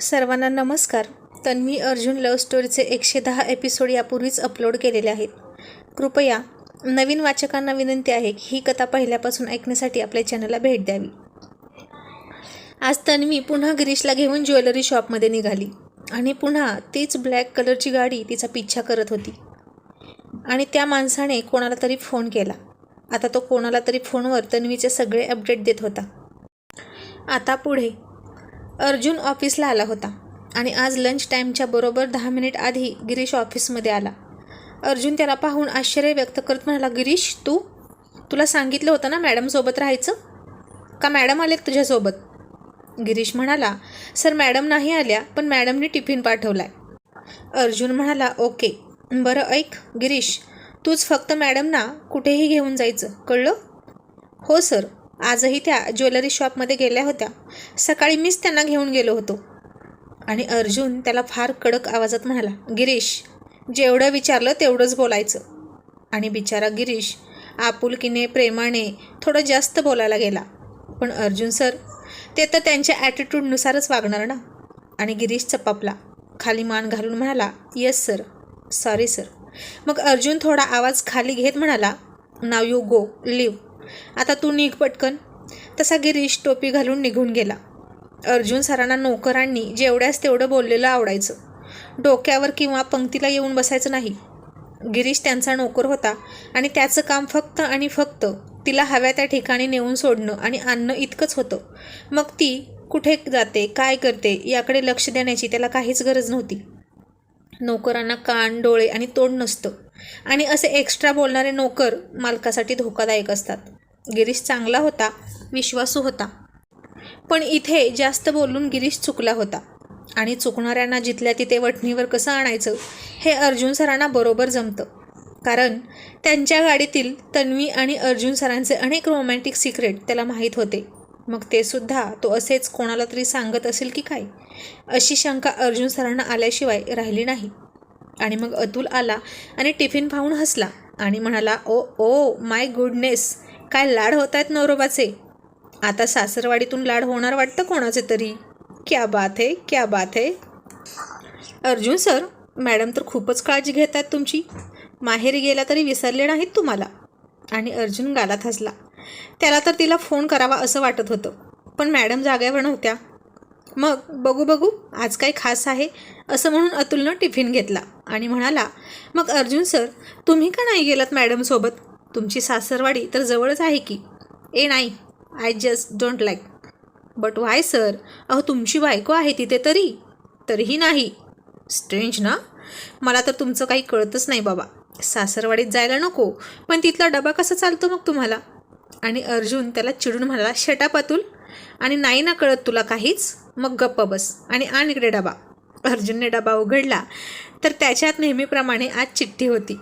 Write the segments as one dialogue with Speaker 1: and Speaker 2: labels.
Speaker 1: सर्वांना नमस्कार. तन्वी अर्जुन लव्ह स्टोरीचे एकशे दहा एपिसोड यापूर्वीच अपलोड केलेले आहेत. कृपया नवीन वाचकांना विनंती आहे की ही कथा पहिल्यापासून ऐकण्यासाठी आपल्या चॅनलला भेट द्यावी. आज तन्वी पुन्हा गिरीशला घेऊन ज्वेलरी शॉपमध्ये निघाली आणि पुन्हा तीच ब्लॅक कलरची गाडी तिचा पिच्छा करत होती. आणि त्या माणसाने कोणाला तरी फोन केला. आता तो कोणाला तरी फोनवर तन्वीचे सगळे अपडेट देत होता. आता पुढे अर्जुन ऑफिसला आला होता आणि आज लंच टाईमच्या बरोबर दहा मिनिट आधी गिरीश ऑफिसमध्ये आला. अर्जुन त्याला पाहून आश्चर्य व्यक्त करत म्हणाला गिरीश तू? तुला सांगितलं होतं ना मॅडमसोबत राहायचं? का मॅडम आले तुझ्यासोबत गिरीश म्हणाला सर मॅडम नाही आल्या पण मॅडमने टिफिन पाठवलाय. अर्जुन म्हणाला ओके. बरं ऐक. गिरीश तूच फक्त मॅडमना कुठेही घेऊन जायचं. कळलं? हो सर. आजही त्या ज्वेलरी शॉपमध्ये गेल्या होत्या. सकाळी मीच त्यांना घेऊन गेलो होतो. आणि अर्जुन त्याला फार कडक आवाजात म्हणाला गिरीश जेवढं विचारलं तेवढंच बोलायचं. आणि बिचारा गिरीश आपुलकीने प्रेमाने थोडं जास्त बोलायला गेला. पण अर्जुन सर ते तर त्यांच्या ॲटिट्यूडनुसारच वागणार ना? आणि गिरीश चपापला खाली मान घालून म्हणाला येस सर सॉरी सर मग अर्जुन थोडा आवाज खाली घेत म्हणाला नाव यू गो लिव्ह आता तू निघ पटकन. तसा गिरीश टोपी घालून निघून गेला. अर्जुन सरांना नोकरांनी जेवढ्यास तेवढं बोललेलं आवडायचं. डोक्यावर किंवा पंक्तीला येऊन बसायचं नाही. गिरीश त्यांचा नोकर होता आणि त्याचं काम फक्त आणि फक्त तिला हव्या त्या ठिकाणी नेऊन सोडणं आणि आणणं इतकंच होतं. मग ती कुठे जाते काय करते याकडे लक्ष देण्याची त्याला काहीच गरज नव्हती. नोकरांना कान डोळे आणि तोंड नसतं. आणि असे एक्स्ट्रा बोलणारे नोकर मालकासाठी धोकादायक असतात. गिरीश चांगला होता विश्वासू होता. पण इथे जास्त बोलून गिरीश चुकला होता. आणि चुकणाऱ्यांना जिथल्या तिथे वठणीवर कसं आणायचं हे अर्जुन सरांना बरोबर जमतं. कारण त्यांच्या गाडीतील तन्वी आणि अर्जुन सरांचे अनेक रोमॅन्टिक सिक्रेट त्याला माहीत होते. मग ते सुद्धा तो असेच कोणाला तरी सांगत असेल की काय? अशी शंका अर्जुन सरांना आल्याशिवाय राहिली नाही. आणि मग अतुल आला आणि टिफिन पाहून हसला आणि म्हणाला ओ ओ माय गुडनेस काय लाड होत आहेत नवरोबाचे? आता सासरवाडीतून लाड होणार वाटतं कोणाचे तरी? क्या बात आहे क्या बात आहे अर्जुन सर मॅडम तर खूपच काळजी घेत आहेत तुमची. माहेरी गेला तरी विसरले नाहीत तुम्हाला. आणि अर्जुन गालात हसला. त्याला तर तिला फोन करावा असं वाटत होतं. पण मॅडम जाग्यावर नव्हत्या मग बघू बघू आज काय खास आहे? असं म्हणून अतुलनं टिफिन घेतला आणि म्हणाला मग अर्जुन सर तुम्ही का नाही गेलात मॅडमसोबत तुमची सासरवाडी तर जवळच आहे की? ए नाही. I just don't like but why sir अहो तुमची बायको आहे तिथे तरी. तरीही नाही. स्ट्रेंज ना? मला तर तुमचं काही कळतच नाही बाबा. सासरवाडीत जायला नको. पण तिथला डबा कसा चालतो मग तुम्हाला? आणि अर्जुन त्याला चिडून म्हणाला शटापातूल आणि नाही ना कळत तुला काहीच. मग गप्प बस. आणि आण इकडे डबा. अर्जुनने डबा उघडला. तर त्याच्यात नेहमीप्रमाणे आज चिठ्ठी होती.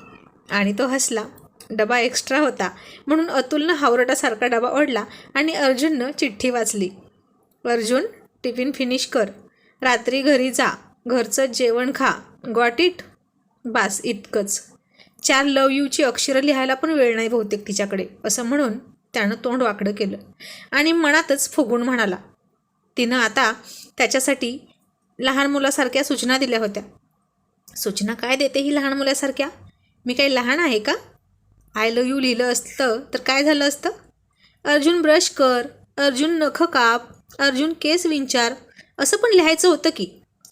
Speaker 1: आणि तो हसला. डबा एक्स्ट्रा होता. म्हणून अतुलनं हावरटासारखा डबा ओढला आणि अर्जुननं चिठ्ठी वाचली. अर्जुन टिफिन फिनिश कर. रात्री घरी जा. घरचं जेवण खा. गॉट इट बास इतकंच. चार लव यूची अक्षरं लिहायला पण वेळ नाही बहुतेक तिच्याकडे असं म्हणून त्यानं तोंड वाकडं केलं आणि मनातच फुगून म्हणाला. तिनं आता त्याच्यासाठी लहान मुलासारख्या सूचना दिल्या होत्या. सूचना काय देते ही लहान मुलासारख्या? मी काही लहान आहे का? आय लव यू लिहिलं असतं तर काय झालं असतं? अर्जुन ब्रश कर अर्जुन नख काप अर्जुन केस विंचार असं पण लिहायचं होतं की.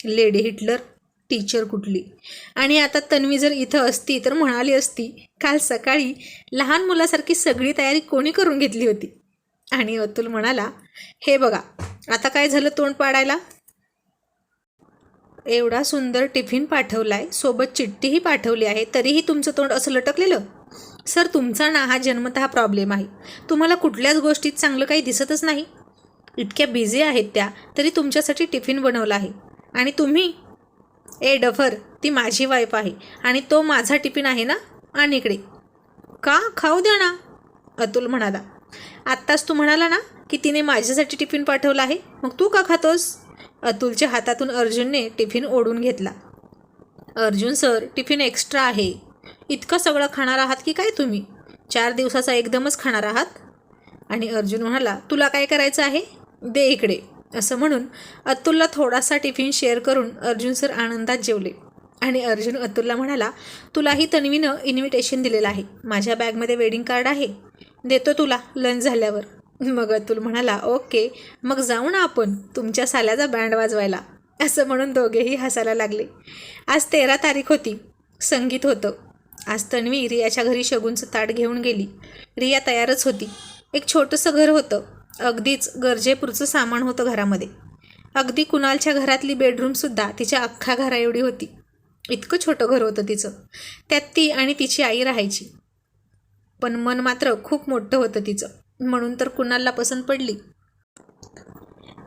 Speaker 1: लेडी हिटलर टीचर कुठली? आणि आता तन्वी जर इथं असती तर म्हणाली असती काल सकाळी लहान मुलासारखी सगळी तयारी कोणी करून घेतली होती? आणि अतुल म्हणाला हे बघा आता काय झालं तोंड पाडायला? एवढा सुंदर टिफिन पाठवलाय सोबत चिठ्ठीही पाठवली आहे तरीही तुमचं तोंड असं लटकलेलं? सर तुमचा ना हा जन्मतः प्रॉब्लेम आहे. तुम्हाला कुठल्याच गोष्टीत चांगलं काही दिसतच नाही. इतक्या बिझी आहेत त्या तरी तुमच्यासाठी टिफिन बनवला आहे. आणि तुम्ही ए डफर ती माझी वाईफ आहे. आणि तो माझा टिफिन आहे ना आणि इकडे. का? खाऊ द्या ना अतुल म्हणाला. आत्ताच तू म्हणाला ना की तिने माझ्यासाठी टिफिन पाठवला आहे मग तू का खातोस? अतुलच्या हातातून अर्जुनने टिफिन ओढून घेतला. अर्जुन सर टिफिन एक्स्ट्रा आहे. इतकं सगळं खाणार आहात की काय तुम्ही? चार दिवसाचा एकदमच खाणार आहात? आणि अर्जुन म्हणाला तुला काय करायचं आहे? दे इकडे. असं म्हणून अतुलला थोडासा टिफिन शेअर करून अर्जुन सर आनंदात जेवले. आणि अर्जुन अतुलला म्हणाला तुलाही तन्वीनं इन्व्हिटेशन दिलेलं आहे. माझ्या बॅगमध्ये वेडिंग कार्ड आहे. देतो तुला लंच झाल्यावर. मग अतुल म्हणाला ओके मग जाऊ ना आपण तुमच्या साल्याचा बँड वाजवायला. असं म्हणून दोघेही हसायला लागले. आज तेरा तारीख होती. संगीत होतं. आज तन्वी रियाच्या घरी शगुनचं ताट घेऊन गेली. रिया तयारच होती. एक छोटंसं घर होतं. अगदीच गरजेपुरचं सामान होतं घरामध्ये. अगदी कुणालच्या घरातली बेडरूमसुद्धा तिच्या अख्ख्या घराएवढी होती. इतकं छोटं घर होतं तिचं. त्यात ती आणि तिची आई राहायची. पण मन मात्र खूप मोठं होतं तिचं. म्हणून तर कुणालला पसंत पडली.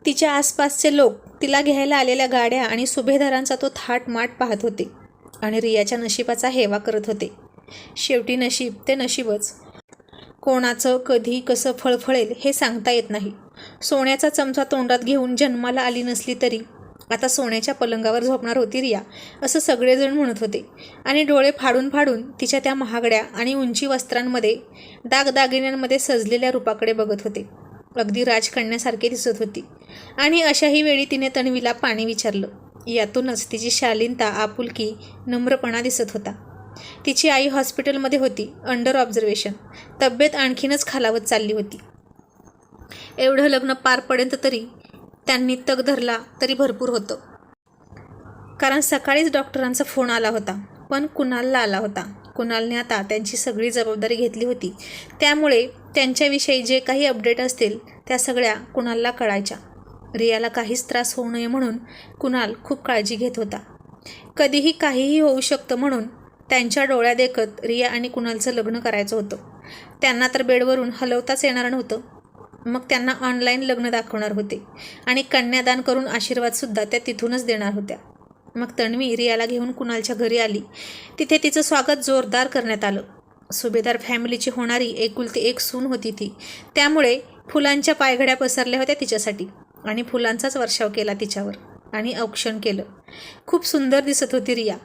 Speaker 1: तिच्या आसपासचे लोक तिला घ्यायला आलेल्या गाड्या आणि सुभेदारांचा तो थाट माट पाहत होते. आणि रियाच्या नशिबाचा हेवा करत होते. शेवटी नशीब ते नशीबच. कोणाचं कधी कसं फळफळेल हे सांगता येत नाही. सोन्याचा चमचा तोंडात घेऊन जन्माला आली नसली तरी. आता सोन्याच्या पलंगावर झोपणार होती रिया असं सगळेजण म्हणत होते. आणि डोळे फाडून फाडून तिच्या त्या महागड्या आणि उंची वस्त्रांमध्ये दागदागिन्यांमध्ये सजलेल्या रूपाकडे बघत होते. अगदी राजकन्यासारखे दिसत होती. आणि अशाही वेळी तिने तन्वीला पाणी विचारलं. यातूनच तिची शालीनता आपुलकी नम्रपणा दिसत होता. तिची आई हॉस्पिटलमध्ये होती अंडर ऑब्झर्वेशन तब्येत आणखीनच खालावत चालली होती. एवढं लग्न पार पडेंत तरी त्यांनी तग धरला तरी भरपूर होतं. कारण सकाळीच डॉक्टरांचा फोन आला होता पण कुणालला आला होता? कुणालने आता त्यांची सगळी जबाबदारी घेतली होती. त्यामुळे त्यांच्याविषयी जे काही अपडेट असतील त्या सगळ्या कुणालला कळायच्या. रियाला काहीच त्रास होऊ नये म्हणून कुणाल खूप काळजी घेत होता. कधीही काहीही होऊ शकतं म्हणून त्यांच्या डोळ्या देखत रिया आणि कुणालचं लग्न करायचं होतं. त्यांना तर बेडवरून हलवताच येणार नव्हतं. मग त्यांना ऑनलाईन लग्न दाखवणार होते आणि कन्यादान करून आशीर्वादसुद्धा त्या तिथूनच देणार होत्या. मग तन्वी रियाला घेऊन कुणालच्या घरी आली. तिथे तिचं स्वागत जोरदार करण्यात आलं. सुभेदार फॅमिलीची होणारी एकुलती एक सून होती ती. त्यामुळे फुलांच्या पायघड्या पसरल्या होत्या तिच्यासाठी. आणि फुलांचाच वर्षाव केला तिच्यावर आणि औक्षण केलं. खूप सुंदर दिसत होती रिया.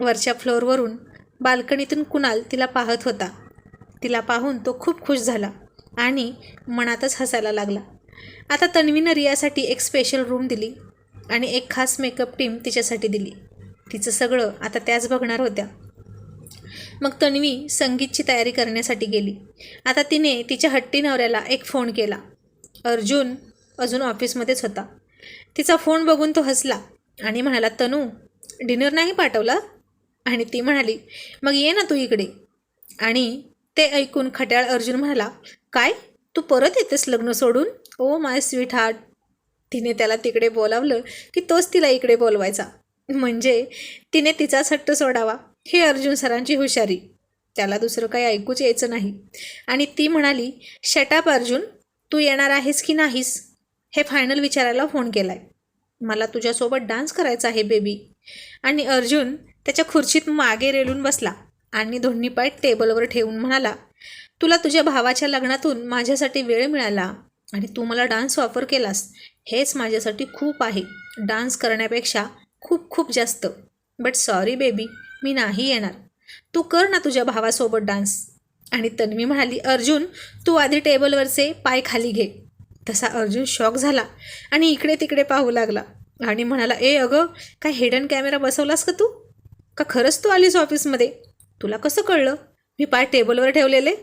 Speaker 1: वरच्या फ्लोअरवरून बाल्कनीतून कुणाल तिला पाहत होता. तिला पाहून तो खूप खुश झाला आणि मनातच हसायला लागला. आता तन्वीनं रियासाठी एक स्पेशल रूम दिली आणि एक खास मेकअप टीम तिच्यासाठी दिली. तिचं सगळं आता त्याच बघणार होत्या. मग तन्वी संगीतची तयारी करण्यासाठी गेली. आता तिने तिच्या हट्टी नवऱ्याला एक फोन केला. अर्जुन अजून ऑफिसमध्येच होता. तिचा फोन बघून तो हसला आणि म्हणाला तनू डिनर नाही पाठवला? आणि ती म्हणाली मग ये ना तू इकडे. आणि ते ऐकून खट्याळ अर्जुन म्हणाला काय? तू परत येतेस लग्न सोडून? Oh my sweetheart. तिने त्याला तिकडे बोलावलं की तोच तिला इकडे बोलवायचा. म्हणजे तिने तिचाच हट्ट सोडावा हे अर्जुन सरांची हुशारी. त्याला दुसरं काही ऐकूच यायचं नाही. आणि ती म्हणाली शटाप अर्जुन तू येणार आहेस की नाहीस? हे फायनल विचारायला फोन केला आहे मला तुझ्यासोबत डान्स करायचा आहे बेबी आणि अर्जुन त्याच्या खुर्चीत मागे रेलून बसला आणि दोन्ही पाय टेबलवर ठेवून म्हणाला तुला तुझ्या भावाच्या लग्नातून माझ्यासाठी वेळ मिळाला आणि तू मला डान्स ऑफर केलास. हेच माझ्यासाठी खूप आहे. डान्स करण्यापेक्षा खूप खूप जास्त. बट सॉरी बेबी मी नाही येणार. तू कर ना तुझ्या भावासोबत डान्स आणि तन्वी म्हणाली अर्जुन तू आधी टेबलवरचे पाय खाली घे. तसा अर्जुन शॉक झाला आणि इकडे तिकडे पाहू लागला. आणि म्हणाला ए अगं काय हिडन कॅमेरा बसवलास का तू? का खरंच तू आलीस ऑफिसमध्ये तुला कसं कळलं? मी पाय टेबलवर ठेवलेले.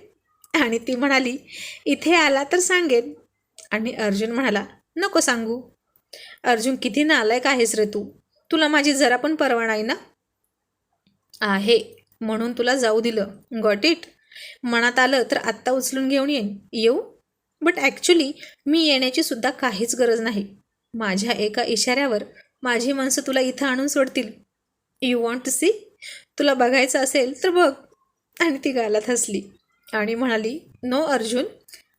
Speaker 1: आणि ती म्हणाली इथे आला तर सांगेन. आणि अर्जुन म्हणाला नको सांगू. अर्जुन किती नालायक आहेस रे तू. तुला माझी जरा पण परवा नाही ना? आहे. म्हणून तुला जाऊ दिलं. गॉट इट मनात आलं तर आत्ता उचलून घेऊन येईन येऊ? बट ॲक्च्युली मी येण्याची सुद्धा काहीच गरज नाही. माझ्या एका इशाऱ्यावर माझी माणसं तुला इथं आणून सोडतील. यू वॉन्ट टू सी तुला बघायचं असेल तर बघ. आणि ती गालात हसली. आणि म्हणाली नो अर्जुन.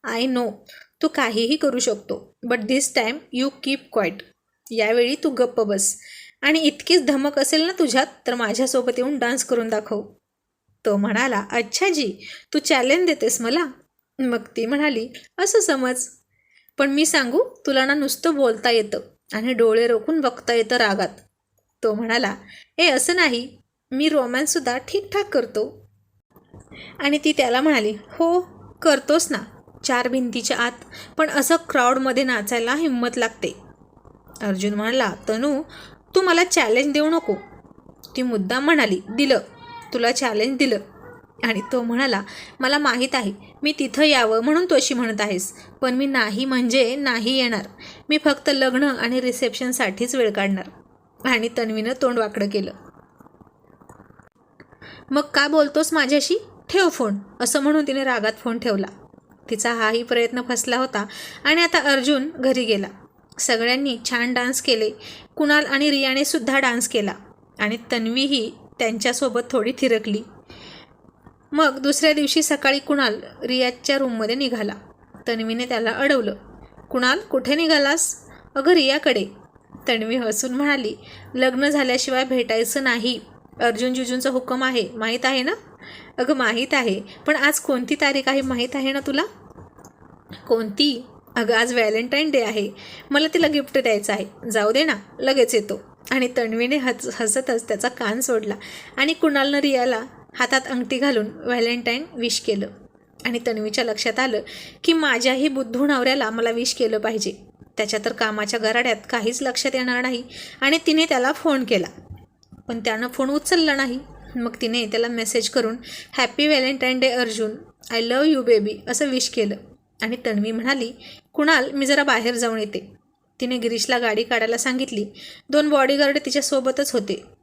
Speaker 1: आय नो तू काहीही करू शकतो. But this time you keep quiet यावेळी तू गप्प बस. आणि इतकीच धमक असेल ना तुझ्यात तर माझ्यासोबत येऊन डान्स करून दाखव. तो म्हणाला अच्छा जी. तू चॅलेंज देतेस मला. मग ती म्हणाली असं समज. पण मी सांगू तुला ना नुसतं बोलता येतं आणि डोळे रोखून बघता येतं रागात. तो म्हणाला ए असं नाही. मी रोमॅन्ससुद्धा ठीकठाक करतो. आणि ती त्याला म्हणाली हो करतोस ना चार भिंतीच्या आत. पण असं क्राऊडमध्ये नाचायला हिंमत लागते. अर्जुन म्हणाला तनू तू मला चॅलेंज देऊ नको. ती मुद्दाम म्हणाली दिलं. तुला चॅलेंज दिलं. आणि तो म्हणाला मला माहीत आहे मी तिथं यावं म्हणून तू अशी म्हणत आहेस पण मी नाही म्हणजे नाही येणार. मी फक्त लग्न आणि रिसेप्शनसाठीच वेळ काढणार. आणि तन्वीनं तोंड वाकडं केलं. मग का बोलतोस माझ्याशी? ठेव फोन असं म्हणून तिने रागात फोन ठेवला. तिचा हाही प्रयत्न फसला होता आणि आता अर्जुन घरी गेला. सगळ्यांनी छान डान्स केले. कुणाल आणि रियाने सुद्धा डान्स केला. आणि तन्वीही त्यांच्यासोबत थोडी थिरकली. मग दुसऱ्या दिवशी सकाळी कुणाल रियाच्या रूममध्ये निघाला. तन्वीने त्याला अडवलं. कुणाल कुठे निघालास? अगं रियाकडे. तन्वी हसून म्हणाली लग्न झाल्याशिवाय भेटायचं नाही. अर्जुन जुजूंचा हुकम आहे. माहीत आहे ना? अगं माहीत आहे. पण आज कोणती तारीख आहे माहीत आहे ना तुला? कोणती? अगं आज व्हॅलेंटाईन डे आहे. मला तिला गिफ्ट द्यायचं आहे. जाऊ दे ना. लगेच येतो. आणि तन्वीने हस हसतच त्याचा कान सोडला. आणि कुणालनं रियाला हातात अंगठी घालून व्हॅलेंटाईन विश केलं. आणि तन्वीच्या लक्षात आलं की माझ्याही बुद्धू नवऱ्याला मला विश केलं पाहिजे. त्याच्या तर कामाच्या गराड्यात काहीच लक्षात येणार नाही आणि तिने त्याला फोन केला. पण त्यानं फोन उचलला नाही. मग तिने त्याला मेसेज करून happy valentine day Arjun. I love you baby असं विश केलं. आणि तन्वी म्हणाली कुणाल मी जरा बाहेर जाऊन येते. तिने गिरीशला गाडी काढायला सांगितली. दोन बॉडीगार्ड तिच्यासोबतच होते.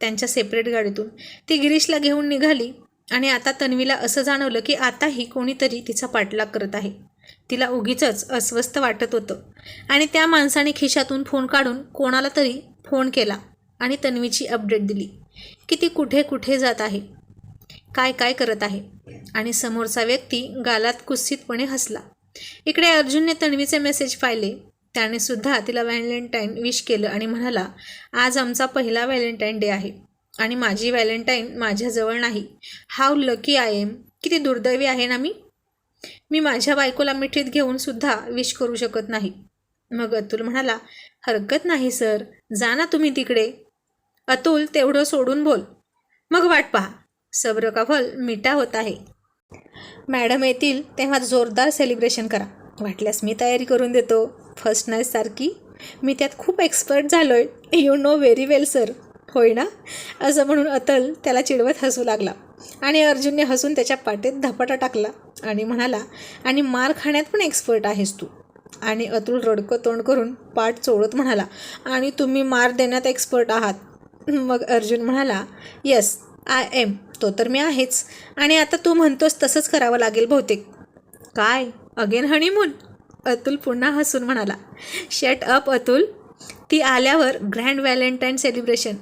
Speaker 1: त्यांच्या सेपरेट गाडीतून. ती गिरीशला घेऊन निघाली आणि आता तन्वीला असं जाणवलं की आताही कोणीतरी तिचा पाठलाग करत आहे. तिला उगीच अस्वस्थ वाटत होतं. आणि त्या माणसाने खिशातून फोन काढून कोणाला तरी फोन केला आणि तन्वीची अपडेट दिली की ती कुठे कुठे जात आहे काय काय करत आहे. आणि समोरचा व्यक्ती गालात कुस्सितपणे हसला. इकडे अर्जुनने तन्वीचे मेसेज पाहिले. त्याने सुद्धा तिला व्हॅलेंटाईन विश केलं आणि म्हणाला आज आमचा पहिला व्हॅलेंटाईन डे आहे आणि माझी व्हॅलेंटाईन माझ्याजवळ नाही. How lucky I am. किती दुर्दैवी आहे ना मी? मी माझ्या बायकोला मिठीत घेऊन सुद्धा विश करू शकत नाही. मग अतुल म्हणाला हरकत नाही सर. जा ना तुम्ही तिकडे. अतुल तेवढं सोडून बोल. मग वाट पहा. सब्र कफल फल मिठा होत आहे. मॅडम येतील तेव्हा जोरदार सेलिब्रेशन करा. वाटल्यास मी तयारी करून देतो. फर्स्ट नाईट सारखी. मी त्यात खूप एक्सपर्ट झालो आहे you know very well sir होय ना? असं म्हणून अतल त्याला चिडवत हसू लागला. आणि अर्जुनने हसून त्याच्या पाठीत धपाटा टाकला आणि म्हणाला आणि मार खाण्यात पण एक्सपर्ट आहेस तू. आणि अतुल रडकं तोंड करून पाठ चोळत म्हणाला आणि तुम्ही मार देण्यात एक्सपर्ट आहात. मग अर्जुन म्हणाला यस आय एम तो तर मी आहेच. आणि आता तू म्हणतोस तसंच करावं लागेल बहुतेक. काय? अगेन हनीमून अतुल पुन्हा हसून म्हणाला शट अप अतुल. ती आल्यावर ग्रँड व्हॅलेंटाईन सेलिब्रेशन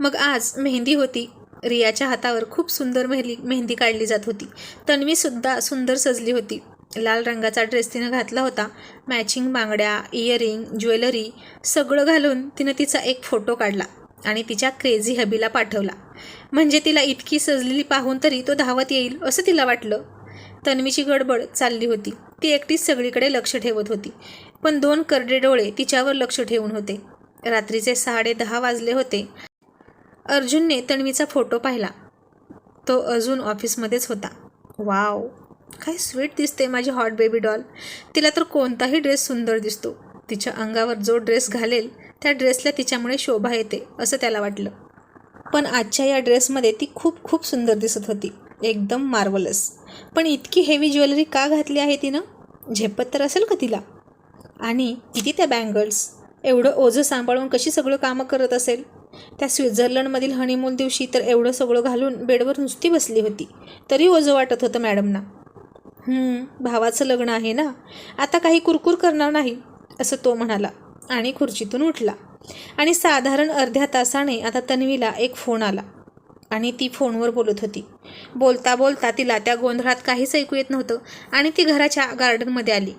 Speaker 1: मग आज मेहंदी होती. रियाच्या हातावर खूप सुंदर मेहली मेहंदी काढली जात होती. तन्वीसुद्धा सुंदर सजली होती. लाल रंगाचा ड्रेस तिनं घातला होता. मॅचिंग बांगड्या इयरिंग ज्वेलरी सगळं घालून तिनं तिचा एक फोटो काढला आणि तिच्या क्रेझी हबीला पाठवला. म्हणजे तिला इतकी सजलेली पाहून तरी तो धावत येईल असं तिला वाटलं. तन्वीची गडबड चालली होती. ती एकटीच सगळीकडे लक्ष ठेवत होती. पण दोन करडे डोळे तिच्यावर लक्ष ठेवून होते. रात्रीचे साडे दहा वाजले होते. अर्जुनने तन्वीचा फोटो पाहिला. तो अजून ऑफिसमध्येच होता. वाव काय स्वीट दिसते माझी हॉट बेबी डॉल. तिला तर कोणताही ड्रेस सुंदर दिसतो. तिच्या अंगावर जो ड्रेस घालेल त्या ड्रेसला तिच्यामुळे शोभा येते असं त्याला वाटलं. पण आजच्या या ड्रेसमध्ये ती खूप खूप सुंदर दिसत होती. एकदम मार्वलस. पण इतकी हेवी ज्वेलरी का घातली आहे तिनं? झेपत तर असेल का तिला? आणि किती त्या बँगल्स एवढं ओझं सांभाळून कशी सगळं कामं करत असेल? त्या स्वित्झर्लंडमधील हनीमून दिवशी तर एवढं सगळं घालून बेडवर नुसती बसली होती. तरी ओझं वाटत होतं मॅडमना. भावाचं लग्न आहे ना? आता काही कुरकुर करणार नाही असं तो म्हणाला आणि खुर्चीतून उठला. आणि साधारण अर्ध्या तासाने आता तन्वीला एक फोन आला. आणि ती फोनवर बोलत होती. बोलता बोलता तिला त्या गोंधळात काहीच ऐकू येत नव्हतं आणि ती घराच्या गार्डनमध्ये आली.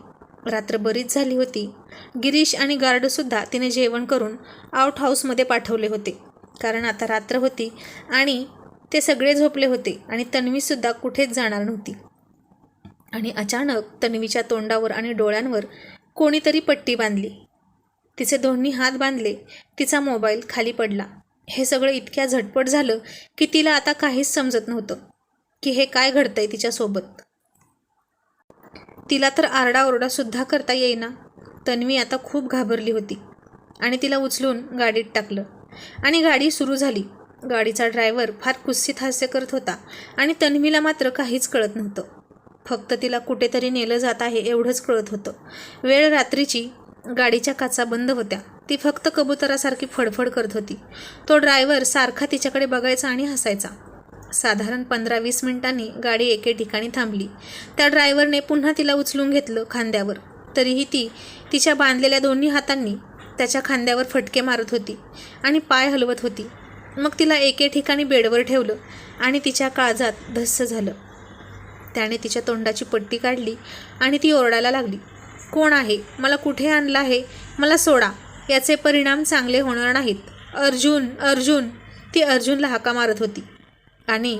Speaker 1: रात्र बरीच झाली होती. गिरीश आणि गार्डसुद्धा तिने जेवण करून आउट हाऊसमध्ये पाठवले होते. कारण आता रात्र होती आणि ते सगळे झोपले होते आणि तन्वीसुद्धा कुठेच जाणार नव्हती. आणि अचानक तन्वीच्या तोंडावर आणि डोळ्यांवर कोणीतरी पट्टी बांधली. तिचे दोन्ही हात बांधले. तिचा मोबाईल खाली पडला. हे सगळं इतक्या झटपट झालं की तिला आता काहीच समजत नव्हतं की हे काय घडतंय तिच्यासोबत. तिला तर आरडाओरडासुद्धा करता येईना. तन्वी आता खूप घाबरली होती आणि तिला उचलून गाडीत टाकलं. आणि गाडी सुरू झाली. गाडीचा ड्रायव्हर फार कुस्सीत हास्य करत होता आणि तन्वीला मात्र काहीच कळत नव्हतं. फक्त तिला कुठेतरी नेलं जात आहे एवढंच कळत होतं. वेळ रात्रीची गाडीच्या काचा बंद होत्या. ती फक्त कबुतरासारखी फडफड करत होती. तो ड्रायव्हर सारखा तिच्याकडे बघायचा आणि हसायचा. साधारण पंधरा वीस मिनिटांनी गाडी एके ठिकाणी थांबली. त्या ड्रायव्हरने पुन्हा तिला उचलून घेतलं खांद्यावर. तरीही ती तिच्या बांधलेल्या दोन्ही हातांनी त्याच्या खांद्यावर फटके मारत होती आणि पाय हलवत होती. मग तिला एके ठिकाणी बेडवर ठेवलं आणि तिच्या काळजात धस्स झालं. त्याने तिच्या तोंडाची पट्टी काढली आणि ती ओरडायला लागली. कोण आहे? मला कुठे आणलं आहे? मला सोडा. याचे परिणाम चांगले होणार नाहीत. अर्जुन अर्जुन. ती अर्जुनला हाका मारत होती. आणि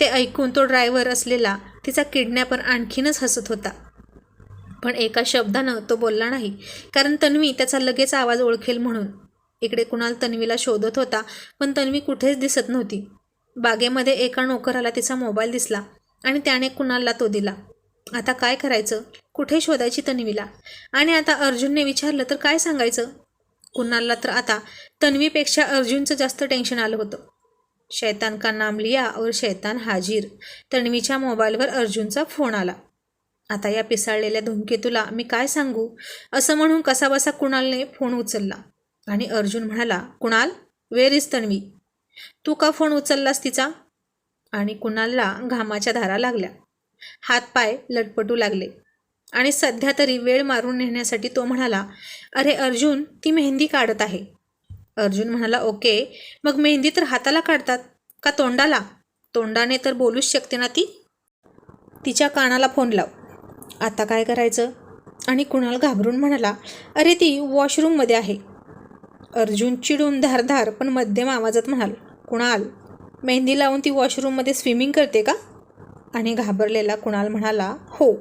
Speaker 1: ते ऐकून तो ड्रायव्हर असलेला तिचा किडनॅपर आणखीनच हसत होता. पण एका शब्दानं तो बोलला नाही कारण तन्वी त्याचा लगेच आवाज ओळखेल म्हणून. इकडे कुणाल तन्वीला शोधत होता पण तन्वी कुठेच दिसत नव्हती. बागेमध्ये एका नोकराला तिचा मोबाईल दिसला आणि त्याने कुणालला तो दिला. आता काय करायचं? कुठे शोधायची तन्वीला? आणि आता अर्जुनने विचारलं तर काय सांगायचं? कुणालला तर आता तन्वीपेक्षा अर्जुनचं जास्त टेन्शन आलं होतं. शैतान का नाम लिया और शैतान हाजीर. तन्वीच्या मोबाईलवर अर्जुनचा फोन आला. आता या पिसाळलेल्या धूमकेतूला मी काय सांगू? असं म्हणून कसाबसा कुणालने फोन उचलला. आणि अर्जुन म्हणाला कुणाल वेर इज तन्वी? तू का फोन उचललास तिचा? आणि कुणालला घामाच्या धारा लागल्या. हातपाय लटपटू लागले. आणि सध्या तरी वेळ मारून नेण्यासाठी तो म्हणाला अरे अर्जुन ती मेहंदी काढत आहे. अर्जुन म्हणाला ओके मग मेहंदी तर हाताला काढतात का तोंडाला? तोंडाने तर बोलूच शकते ना ती. तिच्या कानाला फोन लाव. आता काय करायचं? आणि कुणाल घाबरून म्हणाला अरे ती वॉशरूममध्ये आहे. अर्जुन चिडून धारधार पण मध्यम आवाजात म्हणाल कुणाल मेहंदी लावून ती वॉशरूममध्ये स्विमिंग करते का? आणि घाबरलेला कुणाल म्हणाला हो.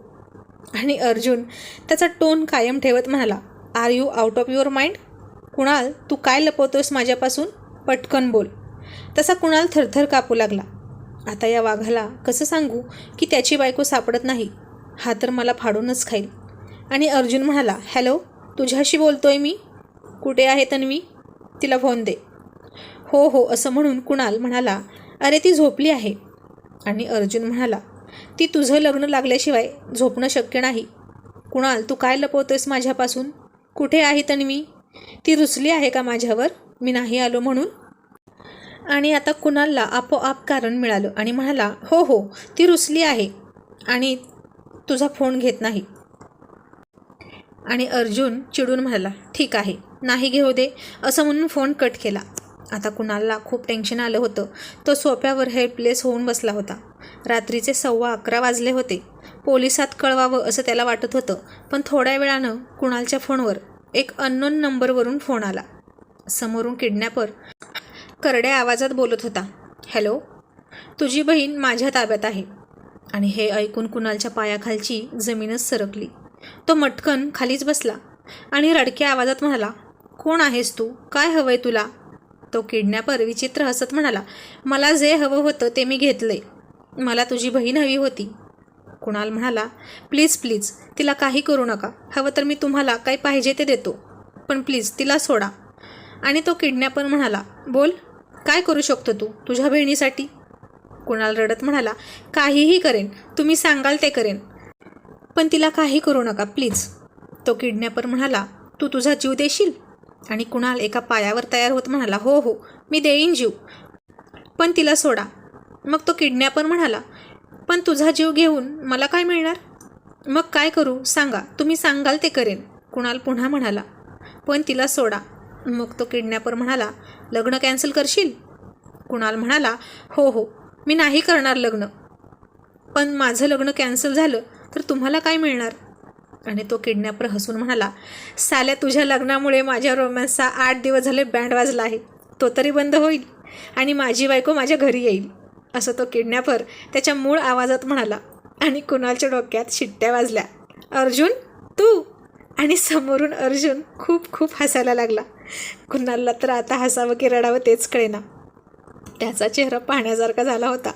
Speaker 1: आणि अर्जुन त्याचा टोन कायम ठेवत म्हणाला are you out of your mind Kunal तू काय लपवतोस माझ्यापासून? पटकन बोल. तसा कुणाल थरथर कापू लागला. आता या वाघाला कसं सांगू की त्याची बायको सापडत नाही? हा तर मला फाडूनच खाईल. आणि अर्जुन म्हणाला हॅलो तुझ्याशी बोलतोय मी? कुठे आहे तन्वी? तिला फोन दे. हो हो असं म्हणून कुणाल म्हणाला अरे ती झोपली आहे. आणि अर्जुन म्हणाला ती तुझं लग्न लागल्याशिवाय झोपणं शक्य नाही. कुणाल तू काय लपवतोयस माझ्यापासून? कुठे आहे तन्वी? ती रुचली आहे का माझ्यावर? मी नाही आलो म्हणून. आणि आता कुणालला आपोआप कारण मिळालं आणि म्हणाला हो हो ती रुसली आहे आणि तुझा फोन घेत नाही. आणि अर्जुन चिडून म्हणाला ठीक आहे नाही घेऊ दे असं म्हणून फोन कट केला. आता कुणालला खूप टेन्शन आलं होतं. तो सोप्यावर हेल्पलेस होऊन बसला होता. रात्रीचे सव्वा अकरा वाजले होते. पोलिसात कळवावं असं त्याला वाटत होतं पण थोड्या वेळानं कुणालच्या फोनवर एक अननोन नंबरवरून फोन आला. समोरून किडनॅपर करड्या आवाजात बोलत होता हॅलो तुझी बहीण माझ्या ताब्यात आहे. आणि हे ऐकून कुणालच्या पायाखालची जमीनच सरकली. तो मटकन खालीच बसला आणि रडक्या आवाजात म्हणाला कोण आहेस तू? काय हवंय तुला? तो किडनॅपर विचित्र हसत म्हणाला मला जे हवं होतं ते मी घेतलंय. मला तुझी बहीण हवी होती. कुणाल म्हणाला प्लीज प्लीज तिला काही करू नका. हवं तर मी तुम्हाला काही पाहिजे ते देतो. पण प्लीज तिला सोडा. आणि तो किडनॅपर म्हणाला बोल काय करू शकतो तू तुझ्या बहिणीसाठी? कुणाल रडत म्हणाला काहीही करेन तुम्ही सांगाल ते करेन. पण तिला काही करू नका प्लीज. तो किडनॅपर म्हणाला तू तुझा जीव देशील? आणि कुणाल एका पायावर तयार होत म्हणाला हो हो मी देईन जीव. पण तिला सोडा. मग तो किडनॅपर म्हणाला पण तुझा जीव घेऊन मला काय मिळणार? मग काय करू? सांगा तुम्ही सांगाल ते करेन. कुणाल पुन्हा म्हणाला पण तिला सोडा. मग तो किडनॅपर म्हणाला लग्न कॅन्सल करशील? कुणाल म्हणाला हो हो मी नाही करणार लग्न. पण माझं लग्न कॅन्सल झालं तर तुम्हाला काय मिळणार? आणि तो किडनॅपर हसून म्हणाला साल्या तुझ्या लग्नामुळे माझ्या रोमॅन्सचा आठ दिवस झाले बँड वाजला आहे. तो तरी बंद होईल आणि माझी बायको माझ्या घरी येईल असं तो किडनॅपर त्याच्या मूळ आवाजात म्हणाला आणि कुणालच्या डोक्यात शिट्ट्या वाजल्या. अर्जुन तू? आणि समोरून अर्जुन खूप खूप हसायला लागला. कुणालला तर आता हसावं की रडावं तेच कळेना. त्याचा चेहरा पाहण्यासारखा झाला होता.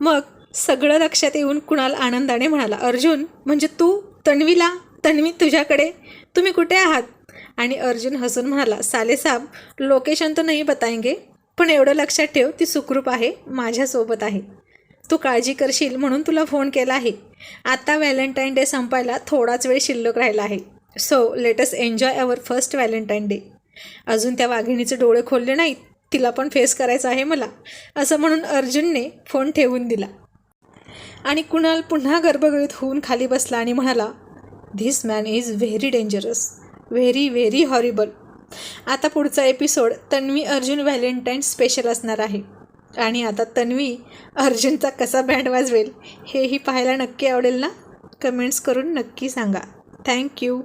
Speaker 1: मग सगळं लक्षात येऊन कुणाल आनंदाने म्हणाला अर्जुन म्हणजे तू? तन्वीला तन्वी तुझ्याकडे. तुम्ही कुठे आहात? आणि अर्जुन हसून म्हणाला साले लोकेशन तर नाही बताएंगे पण एवढं लक्षात ठेव ती सुखरूप आहे माझ्यासोबत आहे. तू काळजी करशील म्हणून तुला फोन केला आहे. आता व्हॅलेंटाईन डे संपायला थोडाच वेळ शिल्लक राहिला आहे. So let's enjoy our first valentine day अजून त्या वाघिणीचे डोळे खोलले नाहीत तिला पण फेस करायचं आहे मला. असं म्हणून अर्जुनने फोन ठेवून दिला. आणि कुणाल पुन्हा गर्भगळीत होऊन खाली बसला आणि म्हणाला this man is very dangerous very very horrible आता पुढचा episode Tanvi Arjun valentine special असणार आहे. आणि आता तन्वी अर्जुनचा कसा बँड वाजवेल हेही पाहायला नक्की आवडेल ना? कमेंट्स करून नक्की सांगा. थँक्यू